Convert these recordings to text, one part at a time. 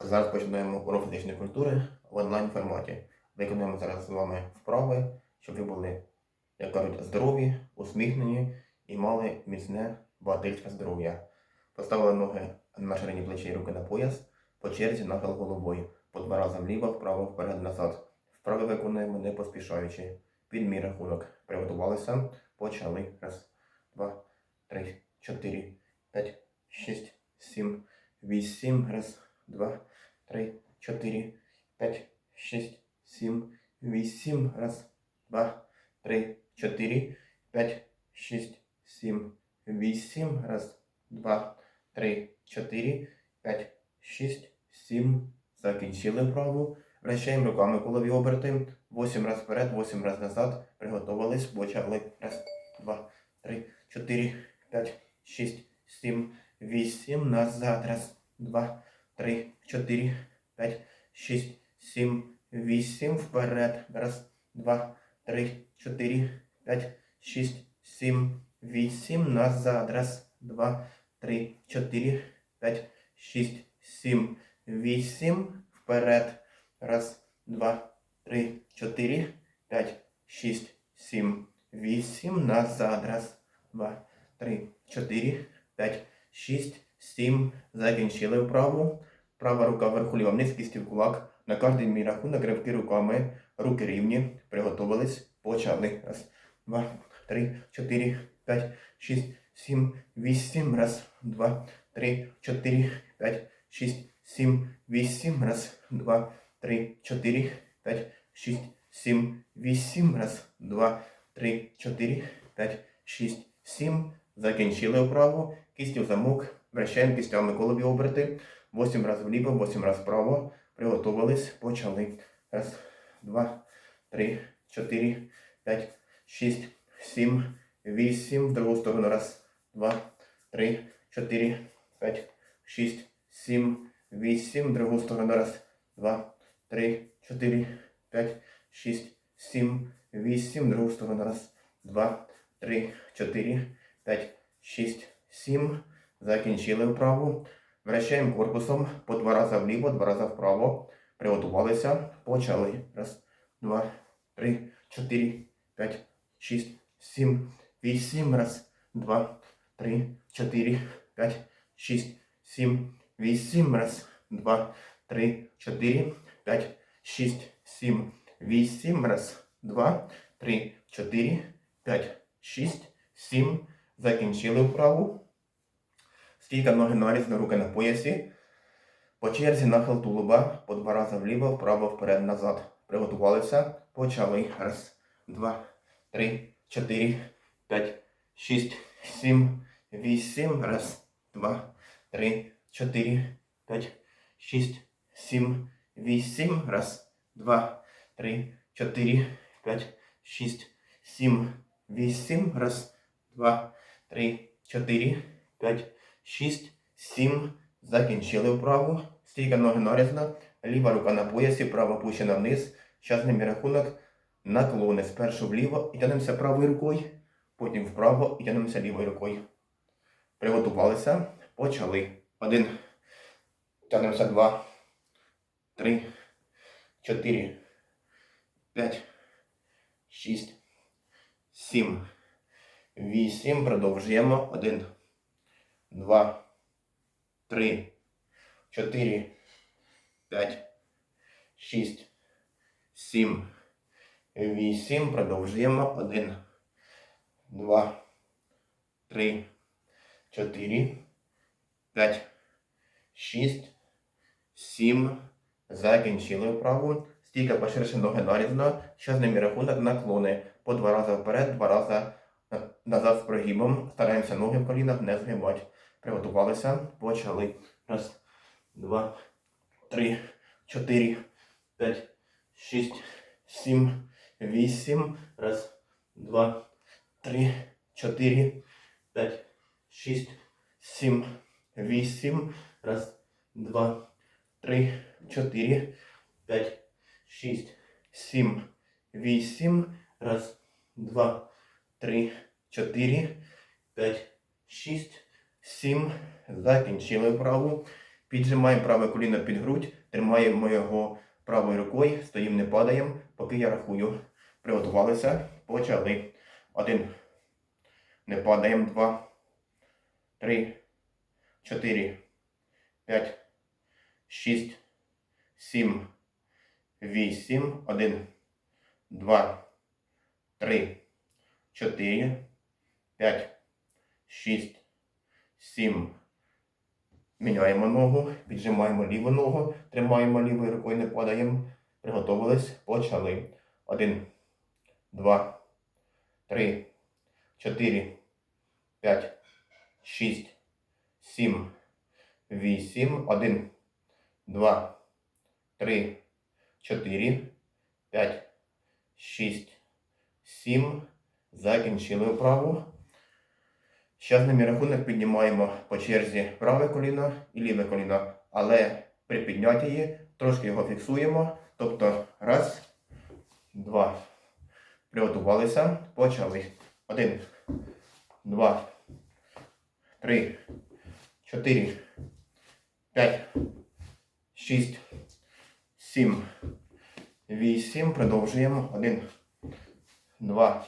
Зараз починаємо урок фізичної культури в онлайн форматі. Виконуємо зараз з вами вправи, щоб ви були, як кажуть, здорові, усміхнені і мали міцне багатильське здоров'я. Поставили ноги на ширині плечі і руки на пояс, по черзі нахил головою, по два рази вліво, вправо, вперед, назад. Вправи виконуємо не поспішаючи. Під мій рахунок. Приготувалися, почали. Раз, два, три, чотири, п'ять, шість, сім, вісім. Раз, два, три, чотири, п'ять, шість, сім, вісім. Раз, два, три, чотири, п'ять, шість, сім, вісім. Раз, два, три, чотири, п'ять, шість, сім. Закінчили вправу. Вращаємо руками колові оберти. Восім раз вперед, восім раз назад. Приготувались, почали. Раз, два, три, чотири, п'ять, шість, сім, вісім. Назад. Раз, два, три, чотири, п'ять, шість, сім, вісім. Вперед. Раз, два, три, чотири, п'ять, шість, сім, вісім. Назад. Раз, два, три, чотири, п'ять, шість, сім, вісім. Вперед. Раз, два, три, чотири, п'ять, шість, сім, вісім. Назад. Раз, два, три, чотири, п'ять, шість, сім. Закінчили вправу. Права рука вверху, ліва вниз, кісті кулак. На кожний мій рахунок ривки руками. Руки рівні. Приготувались. Почали. Раз, два, три, чотири, п'ять, шість, сім, вісім. Раз, два, три, чотири, п'ять, шість, сім, вісім. Раз, два, три, чотири, п'ять, шість, сім, вісім. Раз, два, три, чотири, п'ять, шість, сім. Закінчили вправу. Кістю в замок. Вращаємо кістями колові оберти. Восім разів вліво, восім разів вправо. Приготувались. Почали. Раз, два, три, чотири, п'ять, шість, сім, вісім. В другу сторону. Раз, два, три, чотири, п'ять, шість, сім, вісім. В другу сторону. Раз, два, три, чотири, п'ять, шість, сім, вісім. В другу сторону. Раз, два, три, чотири, п'ять, шість, сім. Закінчили вправу. Вращаємо корпусом по два рази вліво, два рази вправо. Приготувалися. Почали. Раз, два, три, чотири, п'ять, шість, сім, вісім. Раз, два, три, чотири, п'ять, шість, сім, вісім. Раз, два, три, чотири, п'ять, шість, сім, вісім. Раз, два, три, чотири, п'ять, шість, сім. Закінчили вправу. Стійка ноги нарізно, руки на поясі. По черзі нахил тулуба по два рази вліво, вправо, вперед, назад. Приготувалися. Почали. Раз, два, три, чотири, п'ять, шість, сім, вісім. Раз, два, три, чотири, п'ять, шість, сім, вісім. Раз, два, три, чотири, п'ять, шість, сім, вісім. Раз, два, три, чотири, п'ять, шість, сім. Закінчили вправу. Стійка ноги нарізна. Ліва рука на поясі, права опущена вниз. Зараз ними рахунок. Наклони спершу вліво і тянемося правою рукою, потім вправо і тянемося лівою рукою. Приготувалися. Почали. Один. Тянемося два. Три. Чотири. П'ять. Шість. Сім. Вісім. Продовжуємо. Один. Два. Три. Чотири. П'ять. Шість. Сім. Вісім. Продовжуємо. Один. Два. Три. Чотири. П'ять. Шість. Сім. Закінчили вправу. Стійка поширше ноги нарізно. Що з ними рахунок наклони. По два рази вперед, два рази назад з прогибом. Стараємося ноги в колінах не згибати. Приготувалися. Почали. Раз, два, три, чотири, п'ять, шість, сім, вісім. Раз, два, три, чотири, п'ять, шість, сім, вісім. Раз, два, три, чотири, п'ять, шість, сім, вісім. Раз, два, три, чотири, п'ять, шість, сім. Закінчили вправу. Піджимаємо праве коліно під грудь, тримаємо його правою рукою, стоїмо, не падаємо, поки я рахую. Приготувалися, почали. Один. Не падаємо. Два. Три. Чотири. П'ять. Шість. Сім. Вісім. Один. Два. Три. Чотири. П'ять. Шість. Сім. Міняємо ногу, піджимаємо ліву ногу, тримаємо лівою рукою, не падаємо. Приготовились, почали. Один, два, три, чотири, п'ять, шість, сім, вісім, один, два, три, чотири, п'ять, шість, сім. Закінчили вправу. Зараз на мій рахунок піднімаємо по черзі праве коліно і ліве коліно, але при піднятті трошки його фіксуємо. Тобто раз, два. Приготувалися, почали. Один, два, три, чотири, п'ять, шість, сім, вісім. Продовжуємо. Один, два,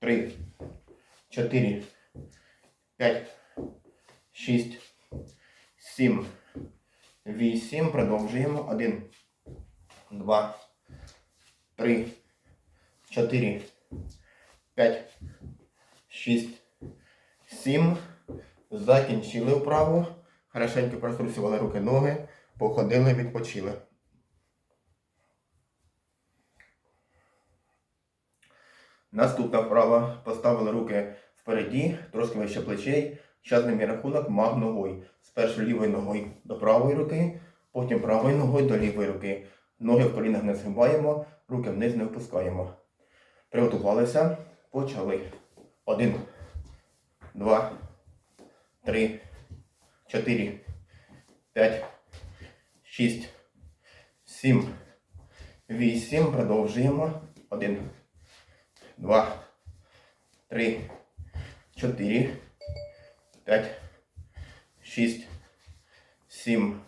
три, чотири. П'ять, шість, сім, вісім. Продовжуємо. Один, два, три, чотири, п'ять, шість, сім. Закінчили вправу. Хорошенько прострусували руки, ноги, походили, відпочили. Наступна вправа. Поставили руки впереді, трошки вище плечей. Мій рахунок мах ногою. Спершу лівою ногою до правої руки, потім правою ногою до лівої руки. Ноги в колінах не згибаємо, руки вниз не опускаємо. Приготувалися, почали. Один, два, три, чотири, п'ять, шість, сім, вісім. Продовжуємо. Один, два, три, чотири, п'ять, шість, сім,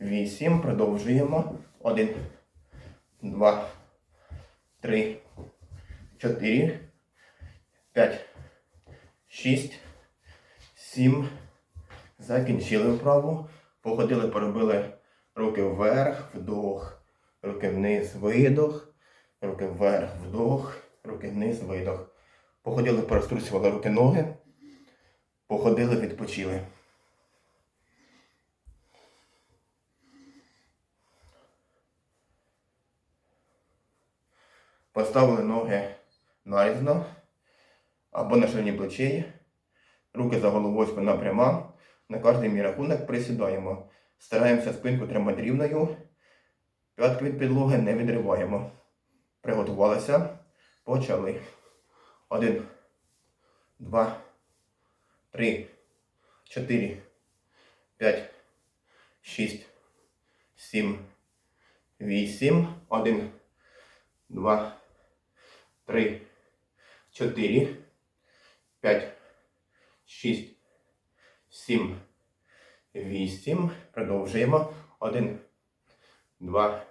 вісім. Продовжуємо. Один, два, три, чотири, п'ять, шість, сім. Закінчили вправу. Походили, поробили руки вверх, вдох, руки вниз, видох, руки вверх, вдох, руки вниз, видох. Походили, порозтрусювали руки ноги. Походили, відпочили. Поставили ноги нарізно або на ширині плечей. Руки за головою спина пряма. На кожний мій рахунок присідаємо. Стараємося спинку тримати рівною. П'ятки від підлоги не відриваємо. Приготувалися. Почали. Один, два, три, чотири, п'ять, шість, сім, вісім. Один, два, три, чотири, п'ять, шість, сім, вісім. Продовжуємо. Один, два,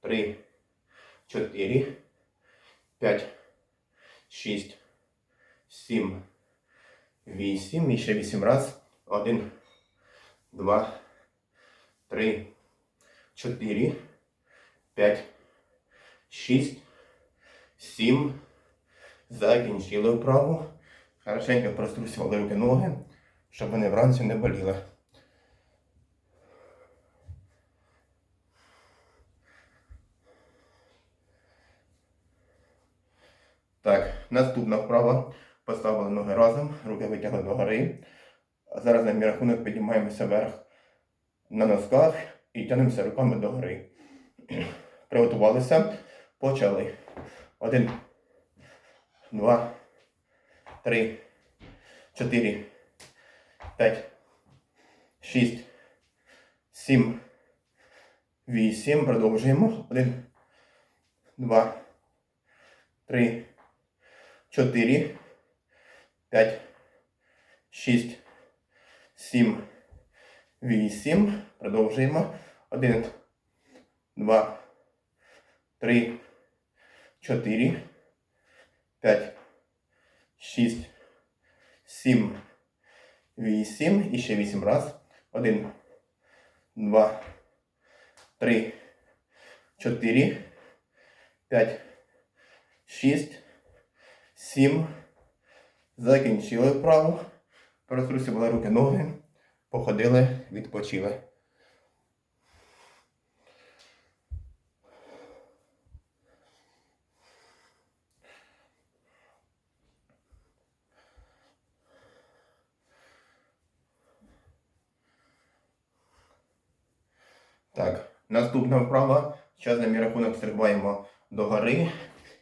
три, чотири, п'ять, шість, сім, вісім. І ще вісім раз. Один, два, три, чотири, п'ять, шість, сім. Закінчили вправу. Хорошенько прострусювали руки ноги, щоб вони вранці не боліли. Так, наступна вправа. Поставили ноги разом, руки витягли до гори. Зараз на мій рахунок піднімаємося вверх на носках і тянемося руками до гори. Приготувалися. Почали. Один, два, три, чотири, п'ять, шість, сім, вісім. Продовжуємо. Один, два, три, чотири, п'ять, шість, сім, вісім. Продовжуємо. Один, два, три, чотири, п'ять, шість, сім, вісім. І ще вісім раз. Один, два, три, чотири, п'ять, шість, сім. Закінчили вправу. Переструсили руки, ноги. Походили, відпочили. Так, наступна вправа. Зараз на мій рахунок стрибаємо до гори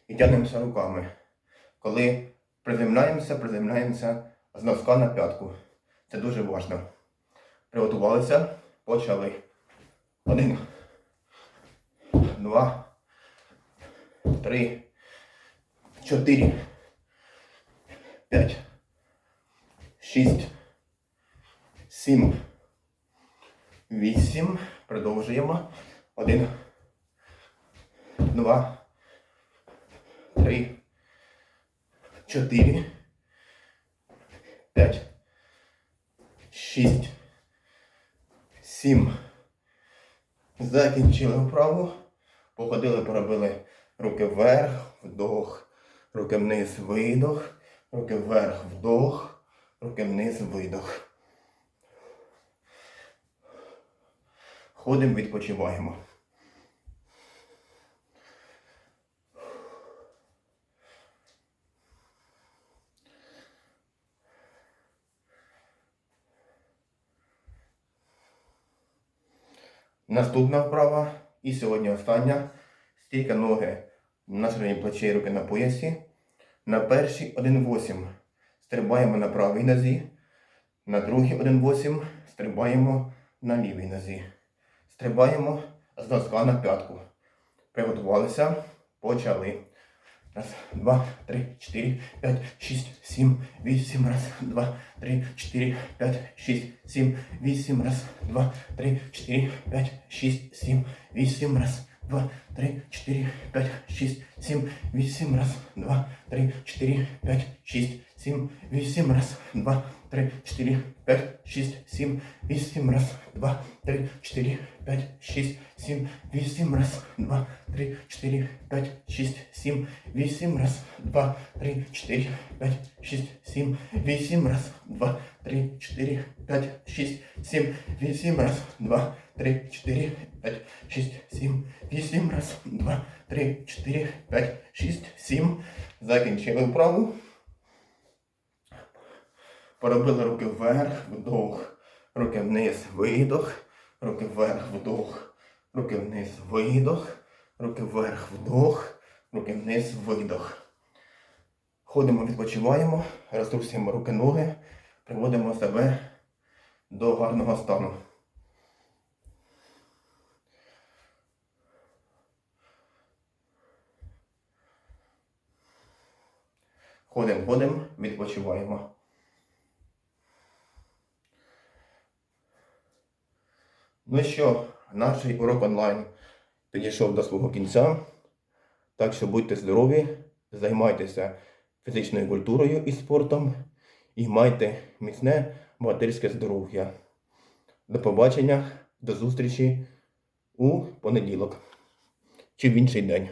і тягнемося руками. Коли приземляємося, приземляємося з носка на п'ятку. Це дуже важливо. Приготувалися, почали. Один, два, три, чотири, п'ять, шість, сім, вісім. Продовжуємо. Один, два, три, чотири, п'ять, шість, сім. Закінчили вправу. Походили, поробили руки вверх, вдох, руки вниз, видох, руки вверх, вдох, руки вниз, видох. Ходимо, відпочиваємо. Наступна вправа і сьогодні остання. Стійка ноги на ширині плечей, руки на поясі. На першій 1,8 стрибаємо на правій нозі. На другій 1,8 стрибаємо на лівій нозі. Стрибаємо з носка на п'ятку. Приготувалися. Почали. Раз, два, три, четыре, пять, шесть, семь, восемь. Раз, два, три, четыре, пять, шесть, семь, восемь. Раз, два, три, четыре, пять, шесть, семь, восемь. Раз, два, три, четыре, пять, шесть, семь, восемь. Раз, два, три, четыре, пять, шесть, семь, восемь. Раз, два, три, четыре, пять, шесть, семь, восемь. Раз, два, три, четыре, пять, шесть, 7, 8, раз, 2, 3, 4, 5, 6, 7, 8, раз, 2, 3, 4, 5, 6, 7, 8, раз, 2, 3, 4, 5, 6, 7, 8, раз, 2, 3, 4, 5, 6, 7, 8, раз, 2, 3, 4, 5, 6, 7. Закінчили вправу. Поробили руки вверх, вдох, руки вниз, видох, руки вверх, вдох руки вниз, видох, руки вверх, вдох, руки вниз, видох. Ходимо, відпочиваємо, розтрусимо руки, ноги, приводимо себе до гарного стану. Ходимо, ходимо, відпочиваємо. Ну що, наш урок онлайн підійшов до свого кінця. Так що будьте здорові, займайтеся фізичною культурою і спортом і майте міцне богатирське здоров'я. До побачення, до зустрічі у понеділок чи в інший день.